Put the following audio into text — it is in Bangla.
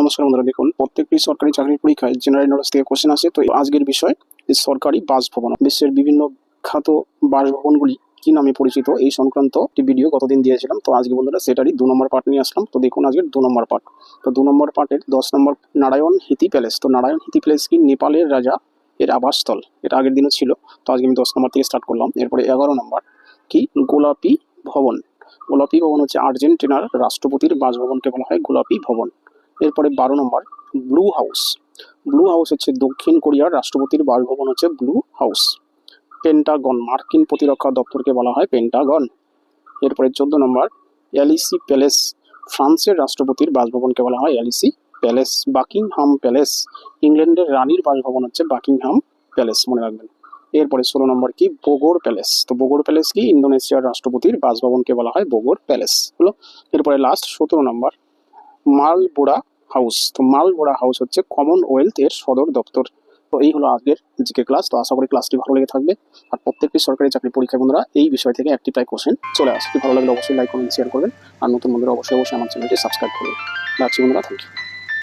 নমস্কার বন্ধুরা, দেখুন, প্রত্যেকটি সরকারি চাকরির পরীক্ষায় জেনারেল নলেজ থেকে কোশ্চেন আসে। তো আজকের বিষয় সরকারি বাসভবন বিশ্বের বিভিন্ন খ্যাত বাসভবনগুলি কি নামে পরিচিত, এই সংক্রান্ত একটি ভিডিও গতদিন দিয়েছিলাম। তো আজকে বন্ধুরা, সেটারই দু নম্বর পার্ট নিয়ে আসলাম। তো দেখুন আজকের দু নম্বর পার্ট তো দু নম্বর পার্টের দশ নম্বর নারায়ণ হিতি প্যালেস তো নারায়ণ হিতি প্যালেস কি নেপালের রাজা? এর আবাসস্থল, এটা আগের দিনও ছিল। তো আজকে আমি দশ নম্বর থেকে স্টার্ট করলাম। এরপরে এগারো নম্বর কি গোলাপি ভবন? গোলাপি ভবন হচ্ছে আর্জেন্টিনার রাষ্ট্রপতির বাসভবনকে বলা হয় গোলাপি ভবন। এরপরে বারো নম্বর ব্লু হাউস ব্লু হাউস হচ্ছে দক্ষিণ কোরিয়ার রাষ্ট্রপতির বাসভবন হচ্ছে ব্লু হাউস পেন্টাগন মার্কিন প্রতিরক্ষা দপ্তরকে বলা হয় পেন্টাগন এরপরে চোদ্দ নম্বর এলিসি প্যালেস ফ্রান্সের রাষ্ট্রপতির বাসভবনকে বলা হয় এলিসি প্যালেস বাকিংহাম প্যালেস ইংল্যান্ডের রানীর বাসভবন হচ্ছে বাকিংহাম প্যালেস মনে রাখবেন। এরপরে ষোলো নম্বর কি? বোগোর প্যালেস তো বোগোর প্যালেস কি? ইন্দোনেশিয়ার রাষ্ট্রপতির বাসভবনকে বলা হয় বোগোর প্যালেস হলো, এরপরে লাস্ট সতেরো নম্বর মালবোড়া হাউস। তো মালবোড়া হাউস হচ্ছে কমনওয়েলথ এর সদর দপ্তর। তো এই হলো আজকের জিকে ক্লাস। তো আশা করি ক্লাসটি ভালো লেগে থাকবে। আর প্রত্যেকটি সরকারি চাকরি পরীক্ষা বন্ধুরা এই বিষয় থেকে একটি প্রায় কোশ্চেন চলে আসে। ভালো লাগলে অবশ্যই লাইক করবেন শেয়ার করবেন। আর নতুন বন্ধুরা অবশ্যই অবশ্যই আমার চ্যানেলটি সাবস্ক্রাইব করবেন। রাখছি বন্ধুরা থ্যাংক ইউ